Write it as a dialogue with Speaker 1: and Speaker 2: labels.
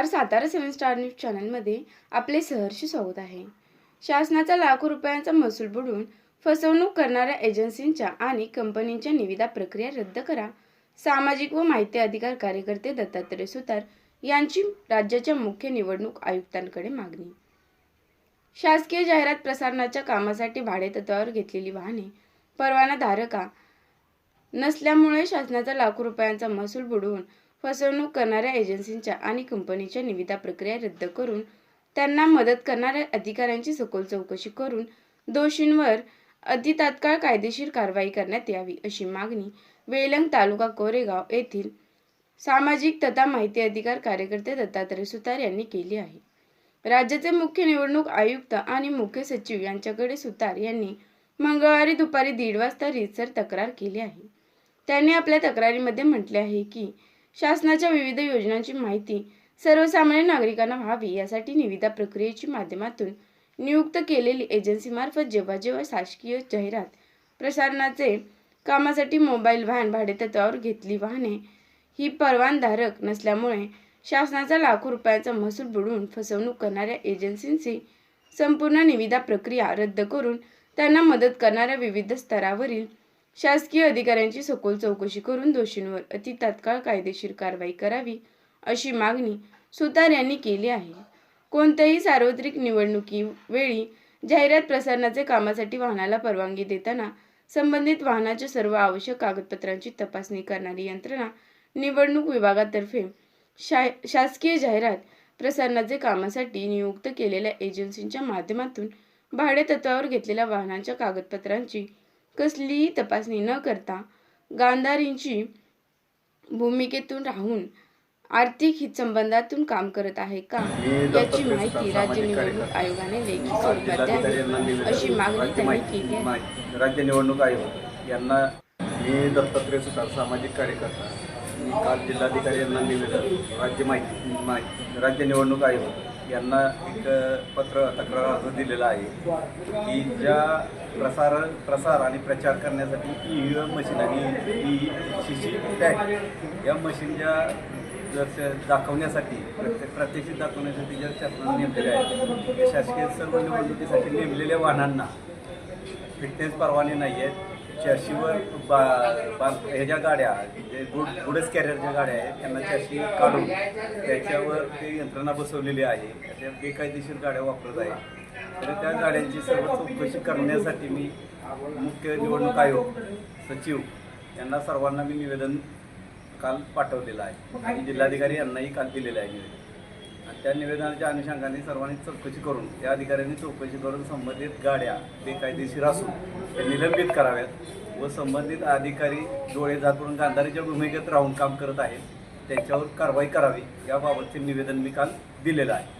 Speaker 1: नमस्कार सातारा सेवन star news चॅनलमध्ये आपले सहर्ष स्वागत आहे. शासनाचा लाखो रुपयांचा महसूल बुडून फसवणूक करणाऱ्या एजन्सींच्या आणि कंपनींच्या निविदा प्रक्रिया रद्द करा सामाजिक व माहिती अधिकार कार्यकर्ते दत्तात्रय सुतार यांची राज्याच्या मुख्य निवडणूक आयुक्तांकडे मागणी. शासकीय जाहिरात प्रसारणाच्या कामासाठी भाडेतत्वावर घेतलेली वाहने परवानाधारका नसल्यामुळे शासनाचा लाखो रुपयांचा महसूल बुडवून फसवणूक करणाऱ्या एजन्सींच्या आणि कंपनीच्या निविदा प्रक्रिया रद्द करून त्यांना मदत करणाऱ्या अधिकाऱ्यांची सखोल चौकशी करून दोषींवर अतितात्काळ कायदेशीर कारवाई करण्यात यावी अशी मागणी वेलंग तालुका कोरेगाव येथील सामाजिक तथा माहिती अधिकार कार्यकर्ते दत्तात्रय सुतार यांनी केली आहे. राज्याचे मुख्य निवडणूक आयुक्त आणि मुख्य सचिव यांच्याकडे सुतार यांनी मंगळवारी दुपारी दीड वाजता रीतसर तक्रार केली आहे. त्यांनी आपल्या तक्रारीमध्ये म्हटले आहे की शासनाच्या विविध योजनांची माहिती सर्वसामान्य नागरिकांना व्हावी यासाठी निविदा प्रक्रियेच्या माध्यमातून नियुक्त केलेली एजन्सीमार्फत जेव्हा जेव्हा शासकीय जाहिरात प्रसारणाचे कामासाठी मोबाईल व्हॅन भाडेतत्वावर घेतली वाहने ही परवानधारक नसल्यामुळे शासनाचा लाखो रुपयांचा महसूल बुडवून फसवणूक करणाऱ्या एजन्सींची संपूर्ण निविदा प्रक्रिया रद्द करून त्यांना मदत करणाऱ्या विविध स्तरावरील शासकीय अधिकाऱ्यांची सखोल चौकशी करून दोषींवर अति तात्काळ कायदेशीर कारवाई करावी अशी मागणी सुतार यांनी केली आहे. कोणत्याही सार्वत्रिक निवडणुकी वेळी जाहिरात प्रसारणाचे कामासाठी वाहनाला परवानगी देताना संबंधित वाहनाच्या सर्व आवश्यक कागदपत्रांची तपासणी करणारी यंत्रणा निवडणूक विभागातर्फे शा शासकीय जाहिरात प्रसारणाचे कामासाठी नियुक्त केलेल्या एजन्सींच्या माध्यमातून भाडेतत्वावर घेतलेल्या वाहनांच्या कागदपत्रांची कसलीही तपासणी न करता गांधारींची भूमिकेतून राहून आर्थिक हितसंबंधातून काम करत आहे का याची माहिती राज्य निवडणूक आयोगाने लेखी स्वरूपात द्यावी. अशी मागणी त्यांनी केली आहे.
Speaker 2: राज्य निवडणूक आयोग यांना मी दत्तात्रय सुतार सामाजिक कार्यकर्ता. मी काल जिल्हाधिकारी यांना निवेदन राज्य माहिती माहिती राज्य निवडणूक आयोग यांना एक पत्र तक्रार अर्ज दिलेला आहे की ज्या प्रसार प्रसार आणि प्रचार करण्यासाठी ई व्ही एम मशीन आणि ई सी सी टॅग या मशीनच्या जर दाखवण्यासाठी प्रत्येक प्रत्यक्षित दाखवण्यासाठी ज्या शासनाने नेमलेल्या आहेत शासकीय सर्व निवडणुकीसाठी नेमलेल्या वाहनांना फिटनेस परवाने नाही आहेत. चॅशीवर बा बा ह्या ज्या गाड्या जे गुड गुडस कॅरियरच्या गाड्या आहेत त्यांना चॅशी काढून त्याच्यावर ते यंत्रणा बसवलेली आहे. त्या बेकायदेशीर गाड्या वापरत आहेत. तर त्या गाड्यांची सर्व चौकशी करण्यासाठी मी मुख्य निवडणूक आयोग सचिव यांना सर्वांना मी निवेदन काल पाठवलेलं आहे. आणि जिल्हाधिकारी यांनाही काल दिलेलं आहे निवेदन. आणि त्या निवेदनाच्या अनुषंगाने सर्वांनी चौकशी करून त्या अधिकाऱ्यांनी चौकशी करून संबंधित गाड्या बेकायदेशीर असून त्या निलंबित कराव्यात व संबंधित अधिकारी डोळे करून गांधारीच्या भूमिकेत राहून काम करत आहेत त्यांच्यावर कारवाई करावी याबाबतचे निवेदन मी काल दिलेलं आहे.